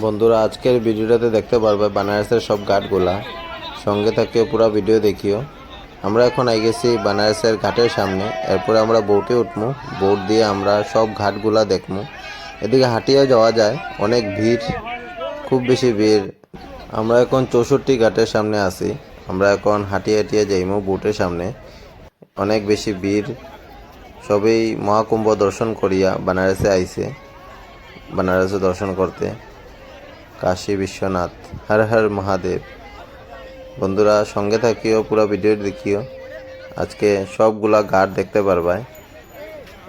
বন্ধুরা, আজকের ভিডিওটাতে দেখতে পারবে বানারসের সব ঘাটগুলা। সঙ্গে থাকিও, পুরো ভিডিও দেখিও। আমরা এখন আই গেছি বানারসের ঘাটের সামনে। এরপরে আমরা বোটে উঠবো বোট দিয়ে আমরা সব ঘাটগুলা দেখব এদিকে হাঁটিয়ে যাওয়া যায়। অনেক ভিড়, খুব বেশি ভিড়। আমরা এখন চৌষট্টি ঘাটের সামনে আছি। আমরা এখন হাঁটিয়ে হাঁটিয়ে যাইমু বোটের সামনে। অনেক বেশি ভিড়। সবই মহাকুম্ভ দর্শন করিয়া বানারসে আইছে। বানারসে দর্শন করতে। কাশী বিশ্বনাথ, হর হর মহাদেব। বন্ধুরা, সঙ্গে থাকিও, পুরো ভিডিও দেখিও। আজকে সবগুলা ঘাট দেখতে পারবাই।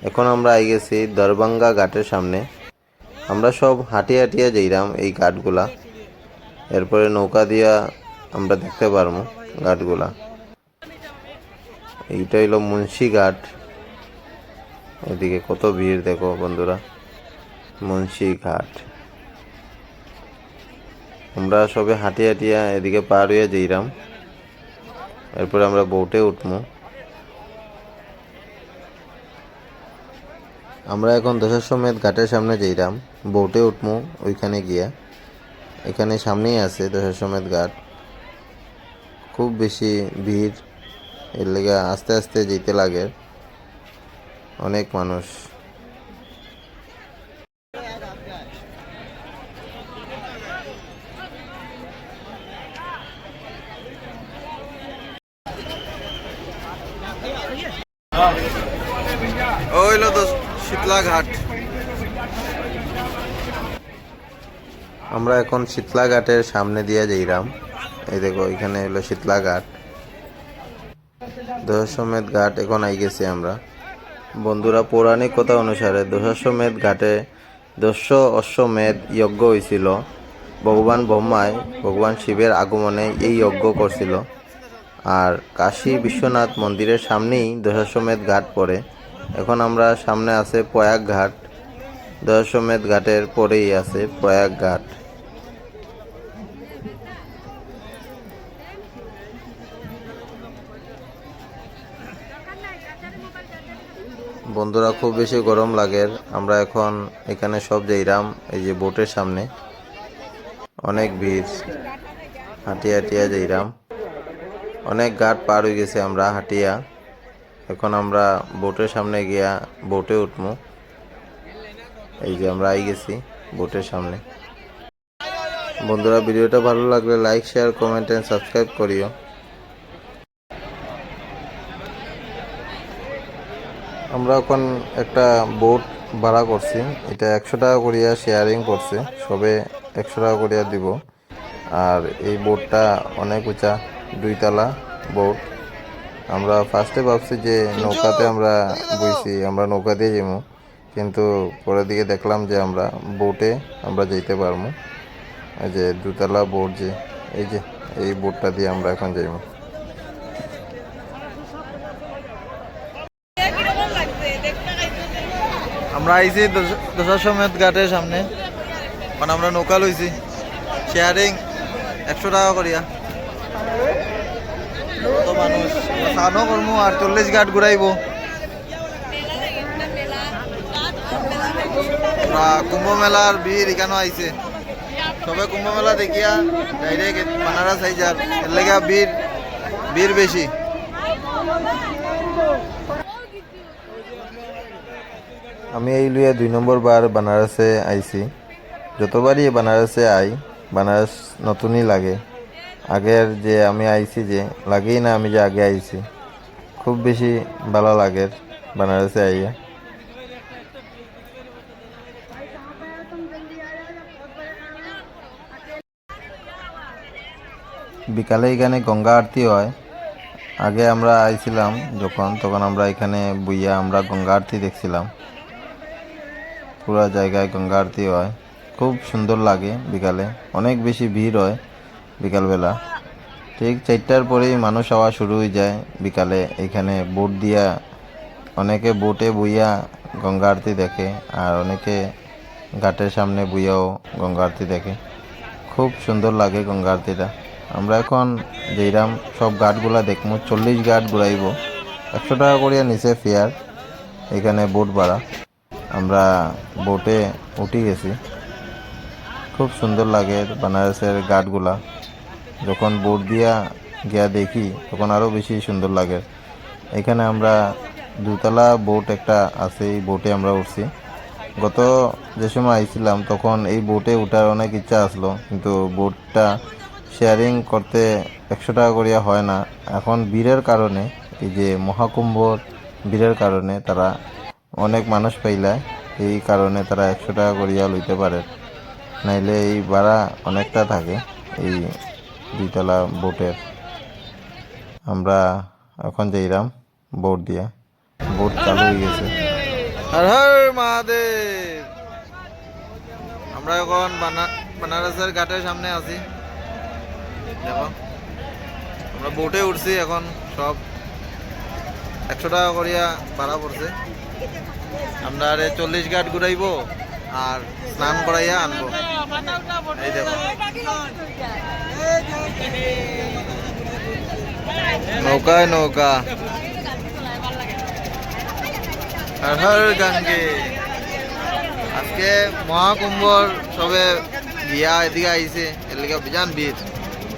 এখন আমরা আই গেছি দরবাঙ্গা ঘাটের সামনে। আমরা সব হাঁটিয়ে হাঁটিয়ে যাইরাম এই ঘাটগুলা। এরপরে নৌকা দিয়া আমরা দেখতে পারব ঘাটগুলা। এইটা হইল মুন্সি ঘাট। এদিকে কত ভিড় দেখো বন্ধুরা। মুন্সি ঘাট। আমরা সবে হাঁটিয়ে হাঁটিয়া এদিকে পার হয়ে যাইরাম। এরপর আমরা বোটে উঠবো আমরা এখন দশাশ্বমেধ ঘাটের সামনে যাইরাম। বোটে উঠবো ওইখানে গিয়া। এখানে সামনেই আছে দশাশ্বমেধ ঘাট। খুব বেশি ভিড়। এর লেগে আস্তে আস্তে যেতে লাগে। অনেক মানুষ। ওইলো তো শীতলা ঘাট আমরা এখন শীতলা ঘাটের সামনে দিয়ে যাইরাম। এই দেখো, এখানে হলো শীতলা ঘাট দশাশ্বমেধ ঘাট এখন আই গেছি আমরা। বন্ধুরা, পৌরাণিক কথা অনুসারে দশাশ্বমেধ ঘাটে দস্য অশ্বমেধ যজ্ঞ হয়েছিল ভগবান ব্রহ্মায় ভগবান শিবের আগমনে এই যজ্ঞ করছিল। আর কাশী বিশ্বনাথ মন্দিরের সামনেই দশাশ্বমেধ ঘাট পড়ে। এখন আমরা সামনে আছে প্রয়াগ ঘাট। দশাশ্বমেধ ঘাটের পরেই আছে প্রয়াগ ঘাট। বন্ধুরা, খুব বেশি গরম লাগে। আমরা এখন এখানে সব যাইরাম, এই যে বোটের সামনে। অনেক ভিড়। হাঁটিয়া হাঁটিয়া যাইরাম। অনেক ঘাট পার হয়ে গেছে আমরা, হাঁটিয়া। এখন আমরা বোটের সামনে গিয়া বোটে উঠবো এই যে আমরা আই গেছি বোটের সামনে। বন্ধুরা, ভিডিওটা ভালো লাগলে like share comment and subscribe করিও। আমরা এখন একটা বোট ভাড়া করছি। এটা একশো টাকা করিয়া শেয়ারিং করছে। সবে একশো টাকা করিয়া দিব। আর এই বোটটা অনেক উঁচা। দুইতলা বোট আমরা ফার্স্টে ভাবছি যে নৌকাতে আমরা বইছি, আমরা নৌকা দিয়ে যাব কিন্তু পরের দিকে দেখলাম যে আমরা বোটে আমরা যেতে পারব এই যে দুতলা বোট যে, এই যে, এই বোটটা দিয়ে আমরা এখন যাইবো আমরা আইছি দশাশ্বমেধ ঘাটের সামনে। মানে আমরা নৌকা লইছি। শেয়ারিং একশো টাকা করিয়া। কত মানুষ? স্নানও করব আর চল্লিশ ঘাট ঘুরাইব। কুম্ভ মেলার ভিড় এখানেও আইছে। সবে কুম্ভ মেলা দেখিয়া ডাইরেক্ট বানারস আই যার এর লেগা ভিড় ভিড় বেশি। আমি এই লুয়ে দুই নম্বর বার বানারসে আইছি। যতবারই বানারসে আই, বানারস নতুনই লাগে। আগের যে আমি আইছি যে, লাগেই না আমি যে আগে আইছি। খুব বেশি ভালো লাগে বানারসে আইয়া। বিকালে এখানে গঙ্গা আরতি হয়। আগে আমরা আইছিলাম যখন, তখন আমরা এখানে বইয়া আমরা গঙ্গা আরতি দেখছিলাম। পুরা জায়গায় গঙ্গা আরতি হয়। খুব সুন্দর লাগে বিকালে। অনেক বেশি ভিড় হয়। বিকালবেলা। ঠিক চারটার পরেই মানুষ হওয়া শুরু হয়ে যায় বিকালে। এখানে বোট দিয়া অনেকে বোটে বইয়া গঙ্গা আরতি দেখে আর অনেকে ঘাটের সামনে বইয়াও গঙ্গা আরতি দেখে। খুব সুন্দর লাগে গঙ্গা আরতিটা। আমরা এখন যেইরাম সব ঘাটগুলা দেখব চল্লিশ ঘাট ঘুরাইব। একশো টাকা করিয়া নিচে ফেয়ার, এখানে বোট ভাড়া। আমরা বোটে উঠে গেছি। খুব সুন্দর লাগে বানারসের ঘাটগুলা। যখন বোট দিয়া গিয়া দেখি, তখন আরও বেশি সুন্দর লাগে। এখানে আমরা দুতলা বোট একটা আছে, এই বোটে আমরা উঠছি। গত যে সময় আইছিলাম, তখন এই বোটে উঠার অনেক ইচ্ছা আসলো, কিন্তু বোটটা শেয়ারিং করতে একশো টাকা করিয়া হয় না। এখন বীরের কারণে, এই যে মহাকুম্ভর বীরের কারণে তারা অনেক মানুষ পাইলায় এই কারণে তারা একশো টাকা করিয়া লইতে পারে। নাইলে এই ভাড়া অনেকটা থাকে, এই দুইতলা বোটের। আমরা এখন যাইরাম বোট দিয়া। বোট চালু হয়ে গেছে। মহাদেব। আমরা এখন বানা- বানারসের ঘাটের সামনে আছি। দেখো, আমরা বোটে উঠছি এখন, সব একশো টাকা করিয়া ভাড়া পড়ছে। আমরা আরে চল্লিশ ঘাট ঘুরাইবো। আর স্নান করাইয়া আনব। এই দেখো। নৌকায় নৌকা। হর হর আজকে মহাকুম্ভর সবে গিয়া এদিকে আইছে, এর লিগে বিজান ভিড়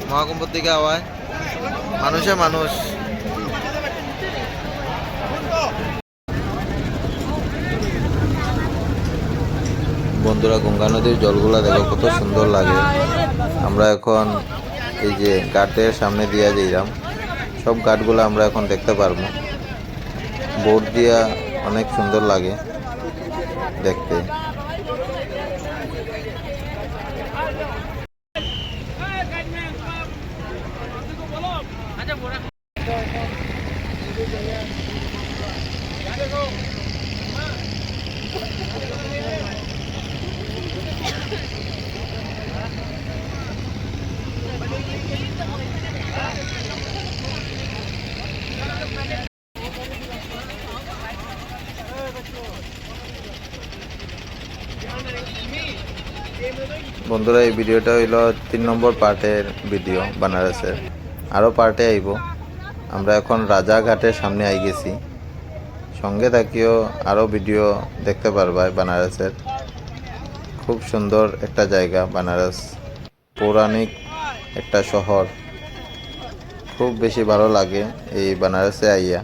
মহাকুম্ভর দিকে আওয়ায়। মানুষে মানুষ। বন্ধুরা, গঙ্গা নদীর জলগুলা দেখো কত সুন্দর লাগে। আমরা এখন এই যে ঘাটের সামনে দিয়া যাইলাম সব ঘাটগুলো আমরা এখন দেখতে পারব। বোট দিয়া অনেক সুন্দর লাগে দেখতে। বন্ধুরা, এই ভিডিওটা হইল তিন নম্বর পার্টের ভিডিও বানারসের। আরও পার্টে আইব। আমরা এখন রাজাঘাটের সামনে আই গেছি। সঙ্গে থাকিও আরও ভিডিও দেখতে পারবা বানারসের। খুব সুন্দর একটা জায়গা বানারস। পৌরাণিক একটা শহর। খুব বেশি ভালো লাগে এই বানারসে আইয়া।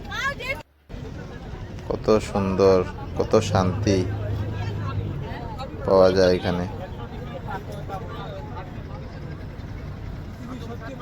কত সুন্দর, কত শান্তি পাওয়া যায় এখানে। সত্যি